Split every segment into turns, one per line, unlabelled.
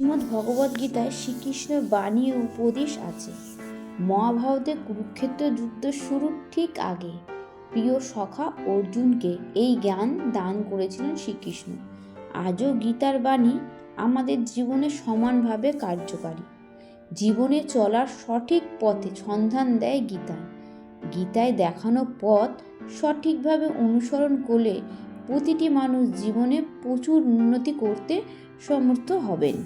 শ্রীমদ্ ভগবদ্গীতায় শ্রীকৃষ্ণের বাণী ও উপদেশ আছে। মহাভারতে কুরুক্ষেত্র যুদ্ধ শুরুর ঠিক আগে। প্রিয় সখা অর্জুনকে এই জ্ঞান দান করেছিলেন শ্রীকৃষ্ণ। আজও গীতার বাণী আমাদের জীবনে সমানভাবে কার্যকারী। জীবনে চলার সঠিক পথে সন্ধান দেয় গীতা। গীতায় দেখানো পথ সঠিকভাবে অনুসরণ করলে প্রতিটি মানুষ জীবনে প্রচুর উন্নতি করতে সমর্থ হবেন।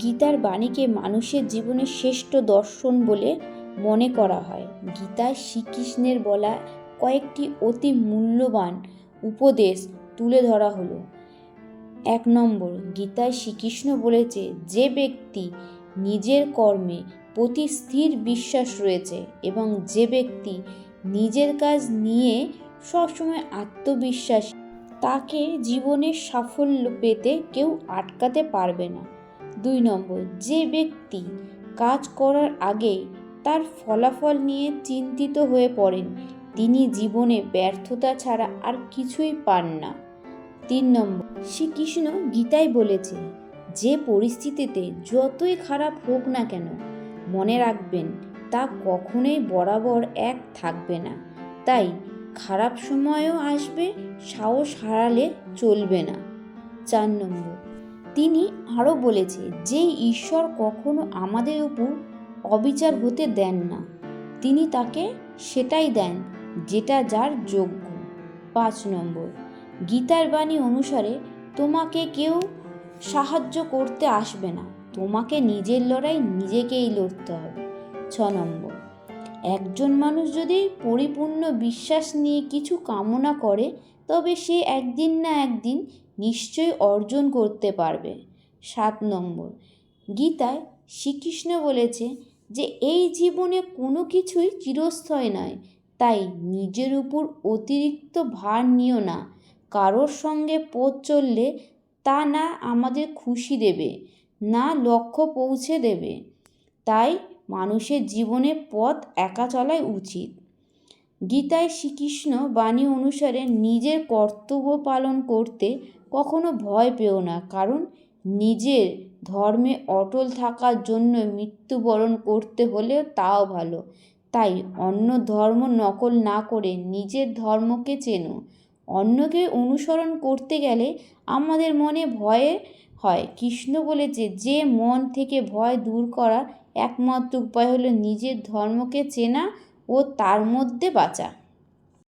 গীতার বাণীকে মানুষের জীবনের শ্রেষ্ঠ দর্শন বলে মনে করা হয়। গীতায় শ্রীকৃষ্ণের বলা কয়েকটি অতি মূল্যবান উপদেশ তুলে ধরা হলো। এক নম্বর, গীতায় শ্রীকৃষ্ণ বলেছে, যে ব্যক্তি নিজের কর্মে প্রতি স্থির বিশ্বাস রয়েছে এবং যে ব্যক্তি নিজের কাজ নিয়ে সবসময় আত্মবিশ্বাস। তাকে জীবনের সাফল্য পেতে কেউ আটকাতে পারবে না। দুই নম্বর, যে ব্যক্তি কাজ করার আগে তার ফলাফল নিয়ে চিন্তিত হয়ে পড়েন, তিনি জীবনে ব্যর্থতা ছাড়া আর কিছুই পান না। তিন নম্বর, শ্রীকৃষ্ণ গীতায় বলেছে, যে পরিস্থিতিতে যতই খারাপ হোক না কেন, মনে রাখবেন, তা কখনোই বরাবর এক থাকবে না। তাই খারাপ সময়ও আসবে, সাহস হারালে চলবে না। চার নম্বর, তিনি আরও বলেছে যে ঈশ্বর কখনো আমাদের উপর অবিচার হতে দেন না। তিনি তাকে সেটাই দেন যেটা যার যোগ্য। পাঁচ নম্বর, গীতার বাণী অনুসারে তোমাকে কেউ সাহায্য করতে আসবে না। তোমাকে নিজের লড়াই নিজেকেই লড়তে হবে। ছ নম্বর একজন মানুষ যদি পরিপূর্ণ বিশ্বাস নিয়ে কিছু কামনা করে, তবে সে একদিন না একদিন নিশ্চয়ই অর্জন করতে পারবে। সাত নম্বর। গীতায় শ্রীকৃষ্ণ বলেছে যে, এই জীবনে কোনো কিছুই চিরস্থায়ী নয়, তাই নিজের উপর অতিরিক্ত ভার নিও না। কারোর সঙ্গে পথ চললে তা না আমাদের খুশি দেবে, না লক্ষ্য পৌঁছে দেবে। তাই মানুষের জীবনে পথ একা চলাই উচিত। গীতায় শ্রীকৃষ্ণ বাণী অনুসারে নিজের কর্তব্য পালন করতে কখনো ভয় পেও না, কারণ নিজের ধর্মে অটল থাকার জন্য মৃত্যুবরণ করতে হলেও তাও ভালো। তাই অন্য ধর্ম নকল না করে নিজের ধর্মকে চেনো। অন্যকে অনুসরণ করতে গেলে আমাদের মনে ভয়ে হয়। কৃষ্ণ বলেছে যে মন থেকে ভয় দূর করার একমাত্র উপায় হলো নিজের ধর্মকে চেনা ও তার মধ্যে বাঁচা।